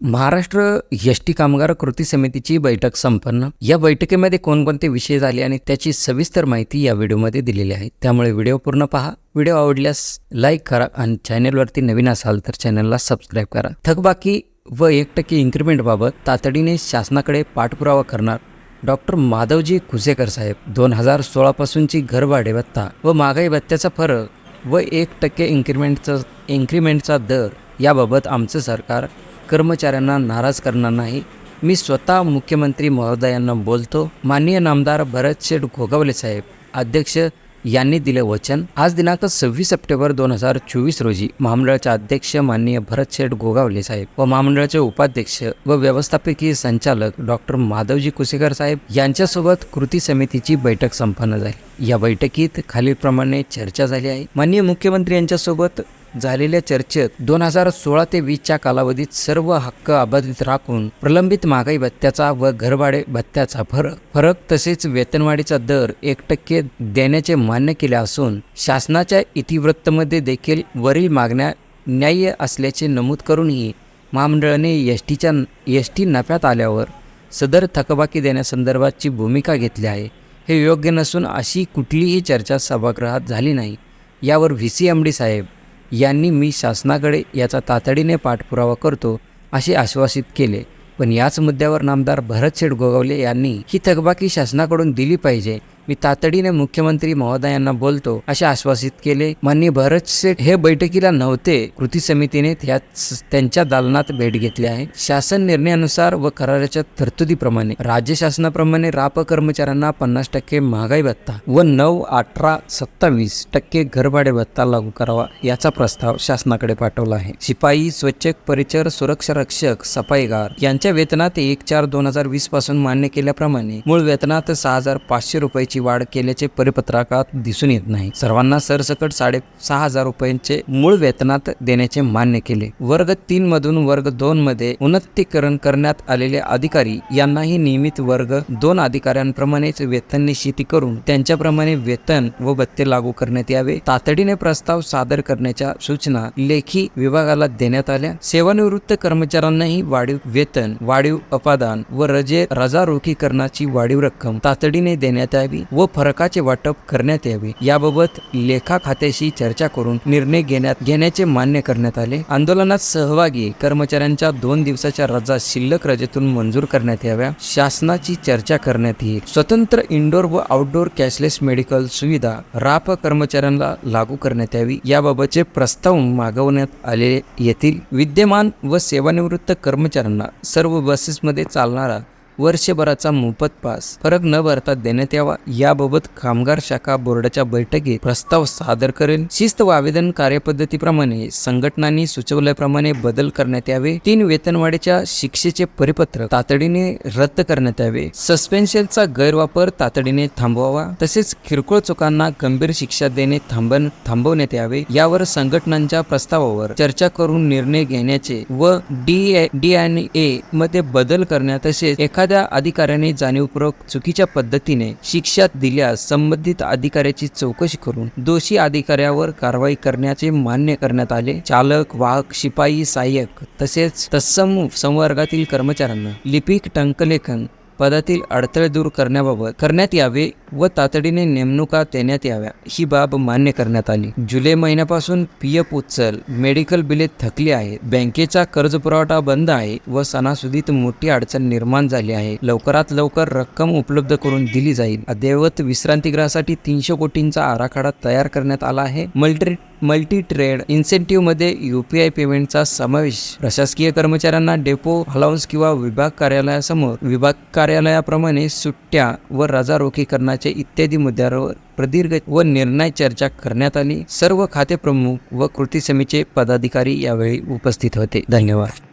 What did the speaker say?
Maharashtra S T कामगार कृती समितीची बैठक संपन्न. या बैठकीमध्ये कोणकोणते विषय झाले आणि त्याची सविस्तर माहिती या व्हिडिओमध्ये दिलेली आहे. त्यामुळे व्हिडिओ पूर्ण पहा. व्हिडिओ आवडल्यास लाईक करा आणि चॅनेलवरती नवीन असाल तर चॅनलला सबस्क्राईब करा. थकबाकी व एक टक्के इन्क्रिमेंटबाबत तातडीने शासनाकडे पाठपुरावा करणार डॉक्टर माधवजी कुसेकर साहेब. दोन हजार सोळापासूनची घरभाडे भत्ता व महागाई भत्त्याचा फरक व एक टक्के इन्क्रीमेंटचा इन्क्रिमेंटचा दर याबाबत आमचं सरकार कर्मचाऱ्यांना नाराज करणार नाही. मी स्वतः मुख्यमंत्री महोदयांना बोलतो. माननीय नामदार भरत शेठ गोगावले साहेब अध्यक्ष यांनी दिले वचन. आज दिनांक सव्वीस सप्टेंबर दोन हजार चोवीस रोजी महामंडळाचे अध्यक्ष माननीय भरत शेठ गोगावले साहेब व महामंडळाचे उपाध्यक्ष व व्यवस्थापकीय संचालक डॉक्टर माधवजी कुसेकर साहेब यांच्यासोबत कृती समितीची बैठक संपन्न झाली. या बैठकीत खालीलप्रमाणे चर्चा झाली आहे. माननीय मुख्यमंत्री यांच्यासोबत झालेल्या चर्चेत दोन हजार सोळा ते वीसच्या कालावधीत सर्व हक्क अबाधित राखून प्रलंबित महागाई भत्त्याचा व घरभाडे भत्त्याचा फरक फरक तसेच वेतनवाढीचा दर एक टक्के देण्याचे मान्य केले असून शासनाच्या इतिवृत्तमध्ये देखील वरील मागण्या न्याय्य असल्याचे नमूद करूनही महामंडळाने एस टीच्या एस टी नफ्यात आल्यावर सदर थकबाकी देण्यासंदर्भातची भूमिका घेतली आहे. हे योग्य नसून अशी कुठलीही चर्चा सभागृहात झाली नाही यावर व्ही सी एम डी साहेब यांनी मी शासनाकडे याचा तातडीने पाठपुरावा करतो असे आश्वासित केले. पण याच मुद्द्यावर नामदार भरत शेठ गोगावले यांनी ही थकबाकी शासनाकडून दिली पाहिजे मी तातडीने मुख्यमंत्री महोदयांना बोलतो असे आश्वासित केले माननीय भरत शेठ हे बैठकीला नव्हते. कृती समितीने त्यांच्या दालनात भेट घेतली आहे. शासन निर्णयानुसार व कराराच्या तरतुदीप्रमाणे राज्य शासनाप्रमाणे राप कर्मचाऱ्यांना पन्नास टक्के महागाई भत्ता व नऊ अठरा सत्तावीस टक्के घरभाडे भत्ता लागू करावा याचा प्रस्ताव शासनाकडे पाठवला आहे. शिपाई स्वच्छक परिचर सुरक्षा रक्षक सफाईगार यांच्या वेतनात एक चार दोन हजार वीसपासून मान्य केल्याप्रमाणे मूळ वेतनात सहा हजार पाचशे रुपयाची वाढ केल्याचे परिपत्रकात दिसून येत नाही. सर्वांना सरसकट साडे सहा हजार रुपयांचे मूळ वेतनात देण्याचे मान्य केले. वर्ग तीन मधून वर्ग दोन मध्ये उन्नतीकरण करण्यात आलेले अधिकारी यांनाही नियमित वर्ग दोन अधिकाऱ्यांप्रमाणेच वेतन निश्चिती करून त्यांच्याप्रमाणे वेतन व भत्ते लागू करण्यात यावे. तातडीने प्रस्ताव सादर करण्याच्या सूचना लेखी विभागाला देण्यात आल्या. सेवानिवृत्त कर्मचाऱ्यांनाही वाढीव वेतन वाढीव अपादान व रजे रजारोखीकरणाची वाढीव रक्कम तातडीने देण्यात यावी. व फरकाचे वाटप करण्यात यावे. याबाबत लेखा खात्याशी चर्चा करून निर्णय घेण्यात घेण्याचे मान्य करण्यात आले. आंदोलनात सहभागी कर्मचाऱ्यांच्या दोन दिवसाच्या रजा शिल्लक रजेतून मंजूर करण्यात याव्या. शासनाची चर्चा करण्यात येईल. स्वतंत्र इंडोर व आउटडोर कॅशलेस मेडिकल सुविधा राप कर्मचाऱ्यांना लागू करण्यात यावी. याबाबतचे प्रस्ताव मागवण्यात आले येतील. विद्यमान व सेवानिवृत्त कर्मचाऱ्यांना सर्व बसेसमध्ये चालणारा वर्षभराचा मोफत पास. फरक न भरता देण्यात यावा. याबाबत कामगार शाखा बोर्डाच्या बैठकीत प्रस्ताव सादर करेल. शिस्त व आवेदन कार्यपद्धतीप्रमाणे संघटनांनी सुचवल्याप्रमाणे बदल करण्यात यावे. तीन वेतनवाढीच्या शिक्षेचे परिपत्र तातडीने रद्द करण्यात यावे. सस्पेन्शनचा गैरवापर तातडीने थांबवावा. तसेच किरकोळ चुकांना गंभीर शिक्षा देणे थांबन थांबवण्यात यावे. यावर संघटनांच्या प्रस्तावावर चर्चा करून निर्णय घेण्याचे व डी डी एन ए मध्ये बदल करण्यात तसेच एखाद्या अधिकाऱ्याने जाणीवपूर्वक चुकीच्या पद्धतीने शिक्षा दिल्यास संबंधित अधिकाऱ्याची चौकशी करून दोषी अधिकाऱ्यावर कारवाई करण्याचे मान्य करण्यात आले. चालक वाहक शिपाई सहाय्यक तसेच तत्सम संवर्गातील कर्मचाऱ्यांना लिपिक टंकलेखन पदातील अडथळे दूर करण्याबाबत करण्यात यावे व तातडीने नेमणुका देण्यात याव्या ही बाब मान्य करण्यात आली. जुलै महिन्यापासून पी एफ उचल मेडिकल बिले थकली आहेत बँकेचा कर्ज पुरवठा बंद आहे व सणासुदीत मोठी अडचण निर्माण झाली आहे. लवकरात लवकर रक्कम उपलब्ध करून दिली जाईल. अद्ययावत विश्रांतीगृहासाठी तीनशे कोटींचा आराखडा तयार करण्यात आला आहे. मल्टी मल्टी ट्रेड इन्सेंटिव्हमध्ये युपीआय पेमेंटचा समावेश. प्रशासकीय कर्मचाऱ्यांना डेपो अलाउन्स किंवा विभाग कार्यालयासमोर विभाग कार्यालयाप्रमाणे सुट्ट्या व रजा रोखीकरणाचे इत्यादी मुद्द्यांवर प्रदीर्घ व निर्णय चर्चा करण्यात आली. सर्व खाते प्रमुख व कृती समितीचे पदाधिकारी यावेळी उपस्थित होते. धन्यवाद.